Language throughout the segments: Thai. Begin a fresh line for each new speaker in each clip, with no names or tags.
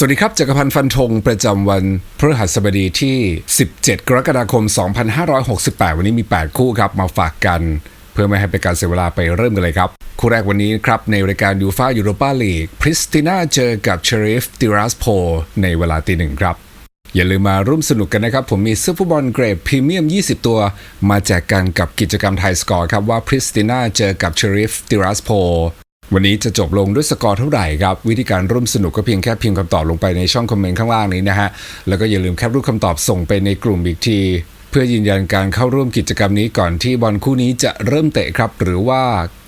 สวัสดีครับจักรพันธ์ฟันธงประจำวันพฤหัสบดีที่ 17 กรกฎาคม 2568 วันนี้มี 8 คู่ครับ มาฝากกัน เพื่อไม่ให้เป็นการเสียเวลาไปเริ่มกันเลยครับ คู่แรกวันนี้ครับ ในรายการยูฟายูโรปาลีกพริสติน่าเจอกับเชริฟติรัสโพในเวลาตีหนึ่งครับ อย่าลืมมาร่วมสนุกกันนะครับ ผมมีเสื้อฟุตบอลเกรดพรีเมียม 20 ตัว มาแจกกันกับกิจกรรมไทยสกอร์ครับว่าพริสติน่าเจอกับเชริฟติรัสโพ วันนี้จะจบลงด้วยสกอร์เท่าไหร่ครับ วิธีการร่วมสนุกก็เพียงแค่พิมพ์คำตอบลงไปในช่องคอมเมนต์ข้างล่างนี้นะฮะ แล้วก็อย่าลืมแคปรูปคำตอบส่งไปในกลุ่มอีกที เพื่อยืนยันการเข้าร่วมกิจกรรมนี้ก่อนที่บอลคู่นี้จะเริ่มเตะครับ หรือว่า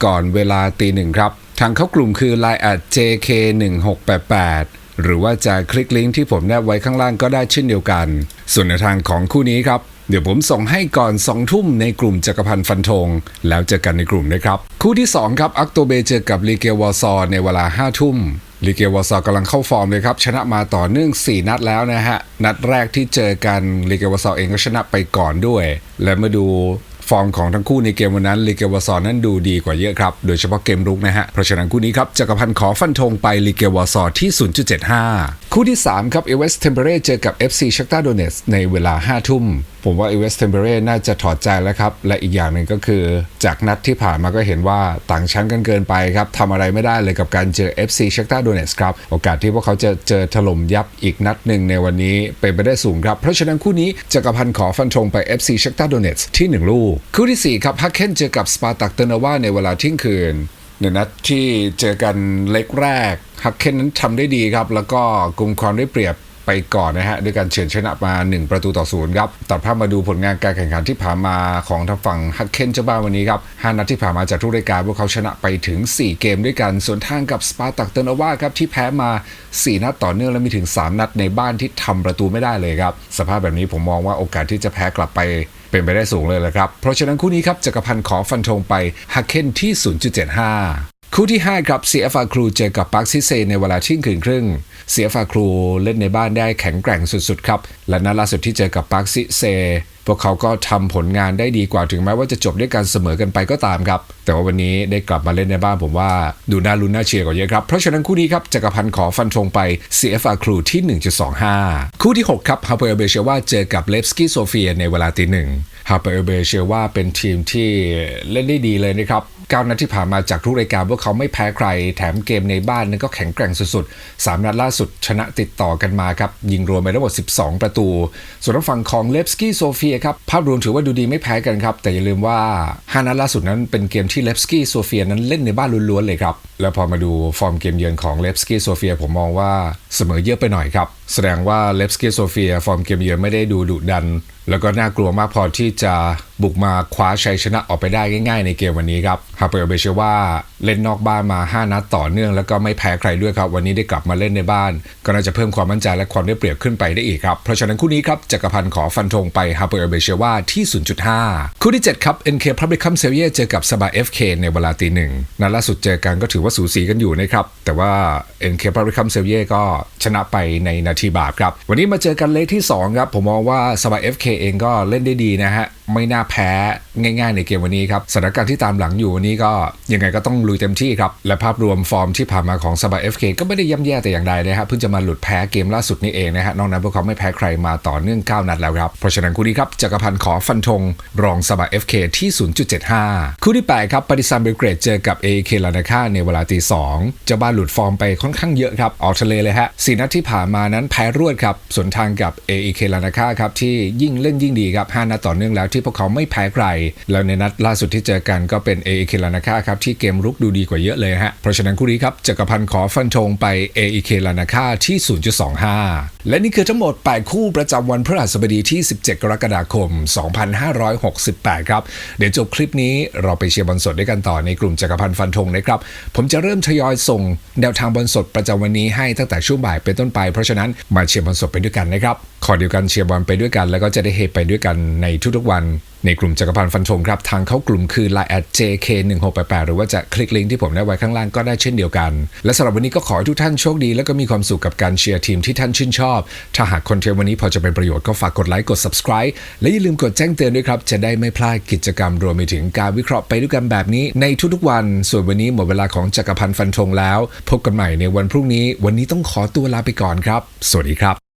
ก่อนเวลาตีหนึ่งครับ ทางเข้ากลุ่มคือ line at jk1688 หรือว่าจะคลิกลิงก์ที่ผมแนบไว้ข้างล่างก็ได้เช่นเดียวกัน ส่วนในทางของคู่นี้ครับ เดี๋ยวผมส่งให้ก่อน 2 ทุ่มในกลุ่มจักรพันธ์ฟันธงแล้วเจอกันในกลุ่มนะครับ คู่ที่ 2 ครับอักโตเบเจอกับลีเกวอร์ซอในเวลา 5 ทุ่มลีเกวอร์ซอกำลังเข้าฟอร์มเลยครับ ชนะมาต่อเนื่อง 4 นัดแล้วนะฮะ นัดแรกที่เจอกันลีเกวอร์ซอเองก็ชนะไปก่อนด้วย และมาดูฟอร์มของทั้งคู่ในเกมวันนั้นลีเกวอร์ซอนนั้นดูดีกว่าเยอะครับ โดยเฉพาะเกมรุกนะฮะเพราะฉะนั้นคู่นี้ครับจักรพันธ์ขอฟันธงไปลีเกวอร์ซอที่ 0.75 คู่ที่ 3 ครับเอเวสเทมเปเรเจอกับ FC ชักตาโดเนสในเวลา 5 ทุ่ม ผมว่าเอเวสเทมเปเรน่าจะถอดใจแล้วครับ และอีกอย่างหนึ่งก็คือ จากนัดที่ผ่านมาก็เห็นว่าต่างชั้นกันเกินไปครับทำอะไรไม่ได้เลยกับการเจอ FC ชักตาโดเนสครับ โอกาสที่พวกเขาจะเจอถล่มยับอีกนัดหนึ่งในวันนี้เป็นไปได้สูงครับ เพราะฉะนั้นคู่นี้จักรพันธ์ขอฟันธงไป FC ชักตาโดเนสที่ 1 ลูก คู่ที่4ครับฮักเคนเจอกับสปาร์ตักเตอร์นาวาในเวลาเที่ยงคืน ในนัดที่เจอกันเล็กแรกฮักเคนนั้นทำได้ดีครับ แล้วก็กลุ่มความได้เปรียบไปก่อนนะฮะ ด้วยการเฉือนชนะมา 1 ประตูต่อศูนย์ครับ ตัดภาพมาดูผลงานการแข่งขันที่ผ่านมาของทางฝั่งฮักเคนเจ้าบ้านวันนี้ครับ5นัดที่ผ่านมาจากทุกรายการพวกเขาชนะไปถึง 4 เกมด้วยกันส่วนทางกับสปาร์ตักเตอร์นาวาครับที่แพ้มา 4 นัดต่อเนื่องและมีถึง 3 นัดในบ้านที่ทำประตูไม่ได้เลยครับ สภาพแบบนี้ผมมองว่าโอกาสที่จะแพ้กลับไป เป็นไปได้สูงเลยแหละครับ เพราะฉะนั้นคู่นี้ครับจักรพันธ์ขอฟันธงไปฮักเคนที่ 0.75 คู่ที่ 5 ครับ CFA ครูเจอกับปาร์คซิเซในเวลาเที่ยงคืนครึ่ง CFA ครูเล่นในบ้านได้แข็งแกร่งสุดๆ ครับ และนัดล่าสุดที่เจอกับปาร์คซิเซ พวกเขาก็ทำผลงานได้ดีกว่าถึงแม้ว่าจะจบด้วยการเสมอกันไปก็ตามครับ แต่ว่าวันนี้ได้กลับมาเล่นในบ้านผมว่า ดูน่าลุ้นน่าเชียร์กว่าเยอะครับ เพราะฉะนั้นคู่นี้ครับจักรพันธ์ขอฟันธงไป CFA ครูที่ 1.25 คู่ที่ 6 ครับฮาเปอร์เบเชว่าเจอกับเลฟสกี้โซเฟียในเวลาตีหนึ่งฮาเปอร์เบเชว่าเป็นทีมที่เล่นได้ดีเลยนะครับ เก้านัดที่ผ่านมาจากทุกรายการพวกเขาไม่แพ้ใคร แถมเกมในบ้านนั้นก็แข็งแกร่งสุดๆ 3 นัดล่าสุดชนะติดต่อกันมาครับ ยิงรวมไปทั้งหมด 12 ประตู ส่วนทางฝั่งของเลฟสกี้โซเฟียครับ ภาพรวมถือว่าดูดีไม่แพ้กันครับ แต่อย่าลืมว่า 5 นัดล่าสุดนั้นเป็นเกมที่เลฟสกี้โซเฟียนั้นเล่นในบ้านล้วนๆเลยครับแล้วพอมาดูฟอร์มเกมเยือนของเลฟสกี้โซเฟียผมมองว่าเสมอเยอะไปหน่อยครับ แสดงว่าเลฟสกี้โซเฟียฟอร์มเกมเยือนไม่ได้ดูดุดัน แล้วก็น่ากลัวมากพอที่จะ บุกมาคว้าชัยชนะออกไปได้ง่ายๆในเกมวันนี้ครับฮาเปอร์เบเชว่าเล่นนอกบ้านมา 5 นัดต่อเนื่องแล้วก็ไม่แพ้ใครด้วยครับ วันนี้ได้กลับมาเล่นในบ้าน ก็น่าจะเพิ่มความมั่นใจและความได้เปรียบขึ้นไปได้อีกครับ เพราะฉะนั้นคู่นี้ครับจักรพันธ์ขอฟันธงไปฮาเปอร์เบเชว่าที่ 0.5 คู่ที่ 7 ครับ NK Publicum s e r i e เจอกับสบา FK ในเวลาตีหนึ่งนัดล่าสุดเจอกันก็ถือว่าสูสีกันอยู่นะครับแต่ว่า NK Publicum s e r i e ก็ชนะไปในนาทีบาปครับวันนี้มาเจอกันเลขที่สองครับผมมองว่าสบา FK เองก็เล่นได้ดีนะฮะไม่น่าแพ้ง่ายๆ ในเกมวันนี้ครับสถานการณ์ที่ตามหลังอยู่วันนี้ก็ยังไงก็ต้องลุยเต็มที่ครับและภาพรวมฟอร์มที่ผ่านมาของสบาย FK ก็ไม่ได้ย่ำแย่แต่อย่างใดนะฮะเพิ่งจะมาหลุดแพ้เกมล่าสุดนี้เองนะฮะนอกนั้นพวกเขาไม่แพ้ใครมาต่อเนื่อง 9 นัดแล้วครับเพราะฉะนั้นคู่นี้ครับจักรพันธ์ขอฟันธงรองสบาย FK ที่ 0.75 คู่ที่8ครับปฏิสัมเบลเกรดเจอกับ AEK ลานาคาในเวลาตีสองเจ้าบ้านหลุดฟอร์มไปค่อนข้างเยอะครับออกทะเลเลยฮะสี่นัดที่ผ่านมานั้นแพ้รวดครับส่วนทางกับ AEK ลานาคาครับที่ยิ่งเล่นยิ่งดีครับ5นัดต่อเนื่องแล้วที่พวกเขาไม่แพ้ใครแล้วในนัดล่าสุดที่เจอกันก็เป็น AEK ลานาคาครับที่เกมรุกดูดีกว่าเยอะเลยฮะ เพราะฉะนั้นคู่นี้ครับจักรพันธ์ขอฟันธงไป AEK ลานาคาที่ 0.25 และนี่คือทั้งหมด 8 คู่ประจำวันพฤหัสบดีที่ 17 กรกฎาคม 2568 ครับ เดี๋ยวจบคลิปนี้เราไปเชียร์บอลสดด้วยกันต่อในกลุ่มจักรพันธ์ฟันธงนะครับผมจะเริ่มทยอยส่งแนวทางบอลสดประจำวันนี้ให้ตั้งแต่ช่วงบ่ายเป็นต้นไป เพราะฉะนั้นมาเชียร์บอลสดไปด้วยกันนะครับขอเดียวกันเชียร์บอลไปด้วยกัน แล้วก็จะได้เฮไปด้วยกันในทุกๆวัน ในกลุ่มจักรพันธ์ฟันธงครับ ทางเข้ากลุ่มคือ Line at JK1688 หรือว่าจะคลิกลิงก์ที่ผมได้ไว้ข้างล่างก็ได้เช่นเดียวกัน และสำหรับวันนี้ก็ขอให้ทุกท่านโชคดี แล้วก็มีความสุขกับการเชียร์ทีมที่ท่านชื่นชอบ ถ้าหากคอนเทนต์วันนี้พอจะเป็นประโยชน์ก็ฝากกดไลค์กด subscribe และอย่าลืมกดแจ้งเตือนด้วยครับจะได้ไม่พลาดกิจกรรมรวมไปถึงการวิเคราะห์ไปด้วยกันแบบนี้ในทุกๆวัน ส่วนวันนี้หมดเวลาของจักรพันธ์ฟันธงแล้ว พบกันใหม่ในวันพรุ่งนี้ วันนี้ต้องขอตัวลาไปก่อนครับ สวัสดีครับ